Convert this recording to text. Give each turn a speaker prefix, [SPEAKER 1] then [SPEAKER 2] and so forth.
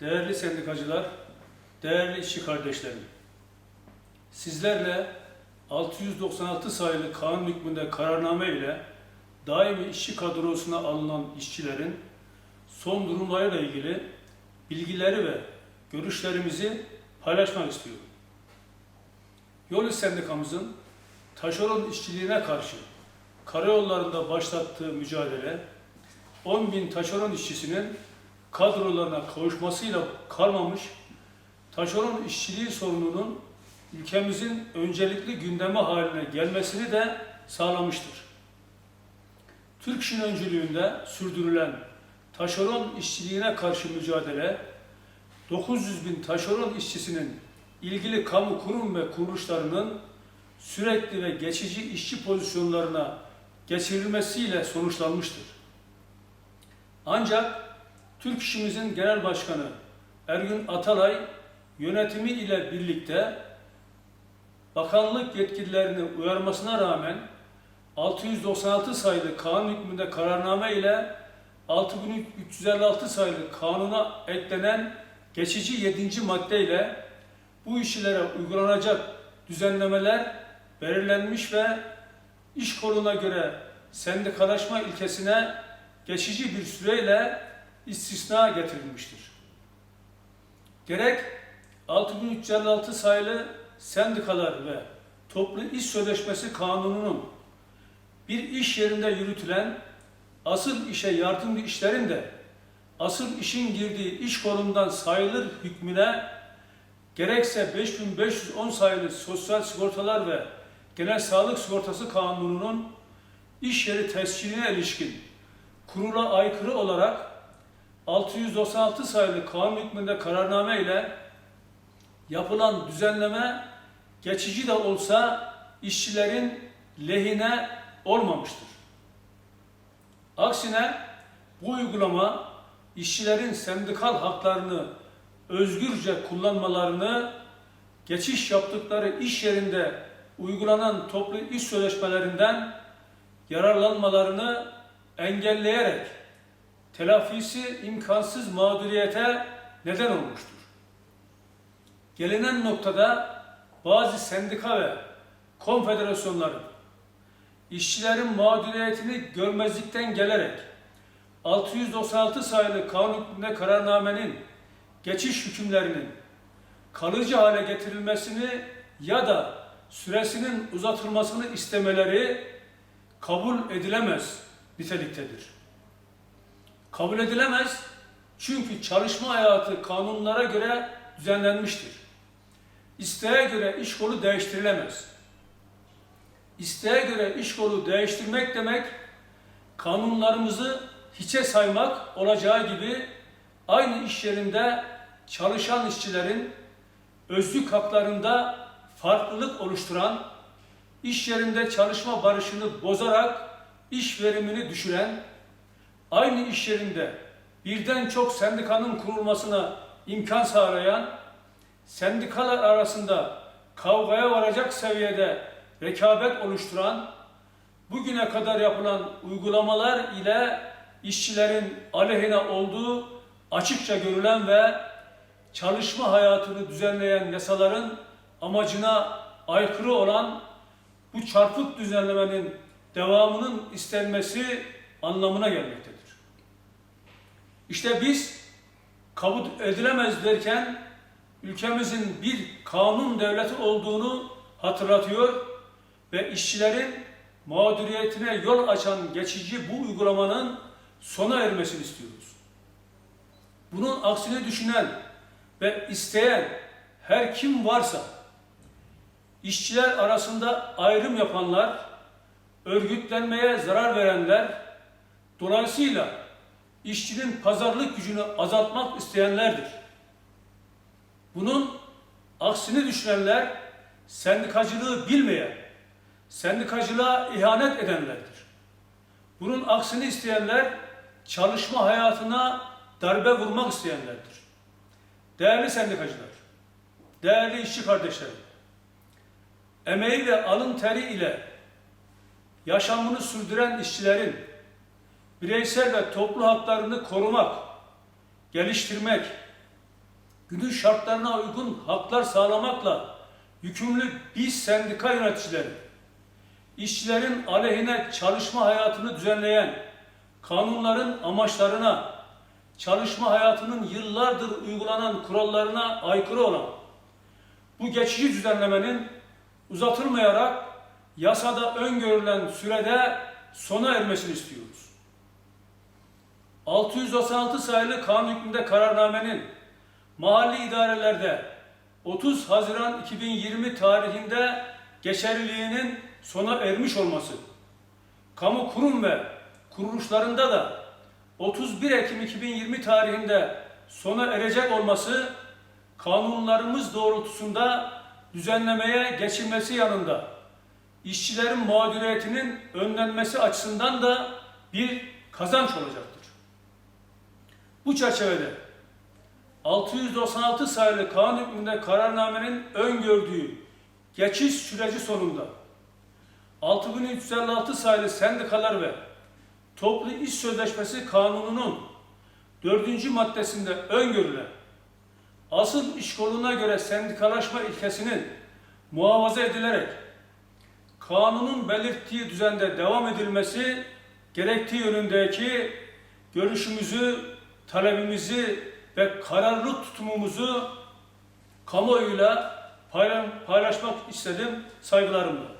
[SPEAKER 1] değerli sendikacılar, değerli işçi kardeşlerim. Sizlerle 696 sayılı kanun hükmünde kararname ile daimi işçi kadrosuna alınan işçilerin son durumlarıyla ilgili bilgileri ve görüşlerimizi paylaşmak istiyorum. Yol İş Sendikamızın taşeron işçiliğine karşı karayollarında başlattığı mücadele 10 bin taşeron işçisinin kadrolarına kavuşmasıyla kalmamış, taşeron işçiliği sorununun ülkemizin öncelikli gündeme haline gelmesini de sağlamıştır. Türk İş'in öncülüğünde sürdürülen taşeron işçiliğine karşı mücadele, 900 bin taşeron işçisinin ilgili kamu kurum ve kuruluşlarının sürekli ve geçici işçi pozisyonlarına geçirilmesiyle sonuçlanmıştır. Ancak Türk İş'imizin Genel Başkanı Ergün Atalay yönetimi ile birlikte bakanlık yetkililerini uyarmasına rağmen 696 sayılı kanun hükmünde kararname ile 6356 sayılı kanuna eklenen geçici 7. madde ile bu işçilere uygulanacak düzenlemeler belirlenmiş ve iş koluna göre sendikalaşma ilkesine geçici bir süreyle istisna getirilmiştir. Gerek 6356 sayılı sendikalar ve toplu iş sözleşmesi kanununun bir iş yerinde yürütülen asıl işe yardımcı işlerin de asıl işin girdiği iş kolundan sayılır hükmüne gerekse 5510 sayılı sosyal sigortalar ve genel sağlık sigortası kanununun iş yeri tescilline ilişkin kurula aykırı olarak 696 sayılı kanun hükmünde kararname ile yapılan düzenleme geçici de olsa işçilerin lehine olmamıştır. Aksine bu uygulama işçilerin sendikal haklarını özgürce kullanmalarını, geçiş yaptıkları iş yerinde uygulanan toplu iş sözleşmelerinden yararlanmalarını engelleyerek telafisi imkansız mağduriyete neden olmuştur. Gelinen noktada bazı sendika ve konfederasyonların işçilerin mağduriyetini görmezlikten gelerek 696 sayılı kanun hükmünde kararnamenin geçiş hükümlerinin kalıcı hale getirilmesini ya da süresinin uzatılmasını istemeleri kabul edilemez niteliktedir. Kabul edilemez çünkü çalışma hayatı kanunlara göre düzenlenmiştir. İsteğe göre iş kolu değiştirilemez. İsteğe göre iş kolu değiştirmek demek kanunlarımızı hiçe saymak olacağı gibi aynı iş yerinde çalışan işçilerin özlük haklarında farklılık oluşturan, iş yerinde çalışma barışını bozarak iş verimini düşüren, aynı iş yerinde birden çok sendikanın kurulmasına imkan sağlayan, sendikalar arasında kavgaya varacak seviyede rekabet oluşturan, bugüne kadar yapılan uygulamalar ile işçilerin aleyhine olduğu açıkça görülen ve çalışma hayatını düzenleyen yasaların amacına aykırı olan bu çarpık düzenlemenin devamının istenmesi anlamına gelmektedir. İşte biz kabul edilemez derken ülkemizin bir kanun devleti olduğunu hatırlatıyor ve işçilerin mağduriyetine yol açan geçici bu uygulamanın sona ermesini istiyoruz. Bunun aksine düşünen ve isteyen her kim varsa işçiler arasında ayrım yapanlar, örgütlenmeye zarar verenler, dolayısıyla işçinin pazarlık gücünü azaltmak isteyenlerdir. Bunun aksini düşünenler sendikacılığı bilmeyen, sendikacılığa ihanet edenlerdir. Bunun aksini isteyenler çalışma hayatına darbe vurmak isteyenlerdir. Değerli sendikacılar, değerli işçi kardeşlerim, emeği ve alın teri ile yaşamını sürdüren işçilerin bireysel ve toplu haklarını korumak, geliştirmek, günün şartlarına uygun haklar sağlamakla yükümlü biz sendika yöneticileri, işçilerin aleyhine çalışma hayatını düzenleyen kanunların amaçlarına, çalışma hayatının yıllardır uygulanan kurallarına aykırı olan bu geçici düzenlemenin uzatılmayarak yasada öngörülen sürede sona ermesini istiyoruz. 696 sayılı kanun hükmünde kararnamenin mahalli idarelerde 30 Haziran 2020 tarihinde geçerliliğinin sona ermiş olması, kamu kurum ve kuruluşlarında da 31 Ekim 2020 tarihinde sona erecek olması kanunlarımız doğrultusunda düzenlemeye geçilmesi yanında işçilerin mağduriyetinin önlenmesi açısından da bir kazanç olacaktır. Bu çerçevede 696 sayılı kanun hükmünde kararnamenin öngördüğü geçiş süreci sonunda 6356 sayılı sendikalar ve toplu iş sözleşmesi kanununun dördüncü maddesinde öngörülen asıl iş koluna göre sendikalaşma ilkesinin muhafaza edilerek kanunun belirttiği düzende devam edilmesi gerektiği yönündeki görüşümüzü, talebimizi ve kararlı tutumumuzu kamuoyuyla payla- paylaşmak istedim saygılarımla.